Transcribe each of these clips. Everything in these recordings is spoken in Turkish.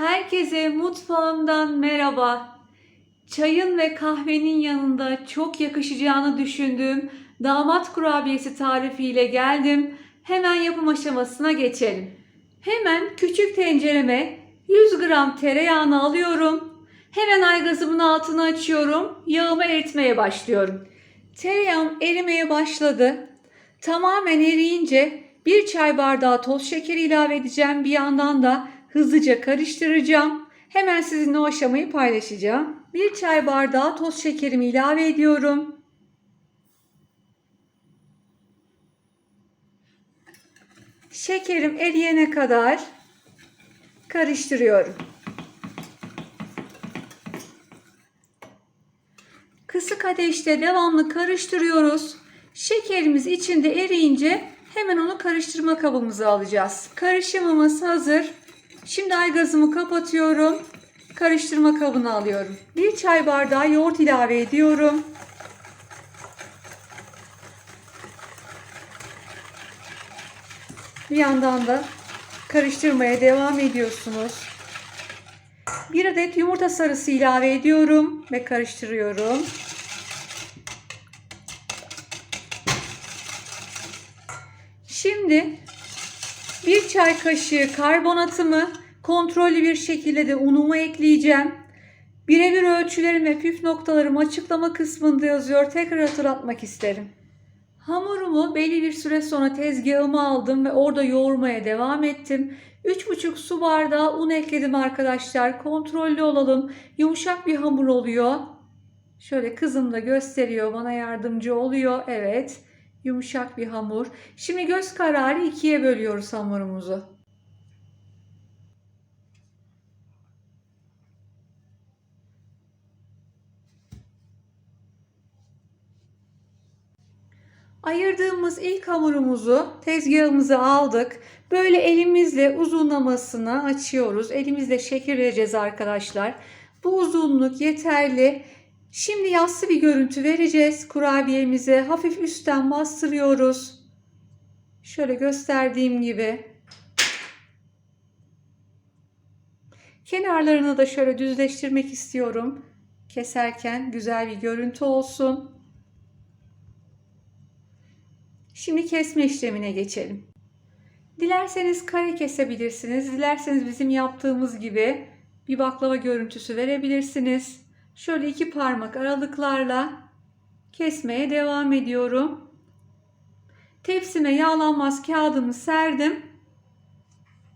Herkese mutfağımdan merhaba. Çayın ve kahvenin yanında çok yakışacağını düşündüğüm damat kurabiyesi tarifiyle geldim. Hemen yapım aşamasına geçelim. Hemen küçük tencereme 100 gram tereyağını alıyorum. Hemen aygazımın altını açıyorum. Yağımı eritmeye başlıyorum. Tereyağım erimeye başladı. Tamamen eriyince bir çay bardağı toz şekeri ilave edeceğim. Bir yandan da hızlıca karıştıracağım. Hemen sizinle o aşamayı paylaşacağım. Bir çay bardağı toz şekerimi ilave ediyorum. Şekerim eriyene kadar karıştırıyorum. Kısık ateşte devamlı karıştırıyoruz. Şekerimiz içinde eriyince hemen onu karıştırma kabımıza alacağız. Karışımımız hazır. Şimdi aygazımı kapatıyorum. Karıştırma kabına alıyorum. Bir çay bardağı yoğurt ilave ediyorum. Bir yandan da karıştırmaya devam ediyorsunuz. Bir adet yumurta sarısı ilave ediyorum ve karıştırıyorum. Şimdi bir çay kaşığı karbonatımı kontrollü bir şekilde de unumu ekleyeceğim. Birebir ölçülerim ve püf noktalarımı açıklama kısmında yazıyor. Tekrar hatırlatmak isterim. Hamurumu belli bir süre sonra tezgahıma aldım ve orada yoğurmaya devam ettim. 3,5 su bardağı un ekledim arkadaşlar. Kontrollü olalım. Yumuşak bir hamur oluyor. Şöyle kızım da gösteriyor. Bana yardımcı oluyor. Evet. Yumuşak bir hamur. Şimdi göz kararı ikiye bölüyoruz hamurumuzu. Ayırdığımız ilk hamurumuzu tezgahımıza aldık. Böyle elimizle uzunlamasını açıyoruz. Elimizle şekilleyeceğiz arkadaşlar. Bu uzunluk yeterli. Şimdi yassı bir görüntü vereceğiz kurabiyemize. Hafif üstten bastırıyoruz. Şöyle gösterdiğim gibi. Kenarlarını da şöyle düzleştirmek istiyorum. Keserken güzel bir görüntü olsun. Şimdi kesme işlemine geçelim. Dilerseniz kare kesebilirsiniz. Dilerseniz bizim yaptığımız gibi bir baklava görüntüsü verebilirsiniz. Şöyle iki parmak aralıklarla kesmeye devam ediyorum. Tepsime yağlanmaz kağıdımı serdim.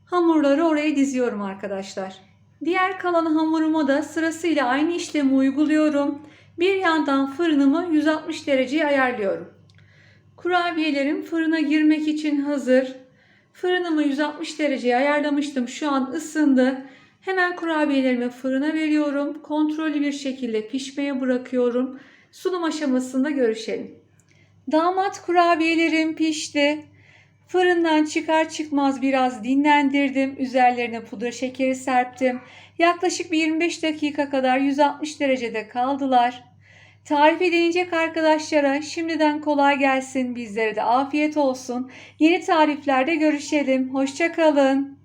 Hamurları oraya diziyorum arkadaşlar. Diğer kalan hamuruma da sırasıyla aynı işlemi uyguluyorum. Bir yandan fırınımı 160 dereceye ayarlıyorum. Kurabiyelerim fırına girmek için hazır. Fırınımı 160 dereceye ayarlamıştım. Şu an ısındı. Hemen kurabiyelerimi fırına veriyorum. Kontrollü bir şekilde pişmeye bırakıyorum. Sunum aşamasında görüşelim. Damat kurabiyelerim pişti. Fırından çıkar çıkmaz biraz dinlendirdim. Üzerlerine pudra şekeri serptim. Yaklaşık bir 25 dakika kadar 160 derecede kaldılar. Tarifi deneyecek arkadaşlara şimdiden kolay gelsin. Bizlere de afiyet olsun. Yeni tariflerde görüşelim. Hoşçakalın.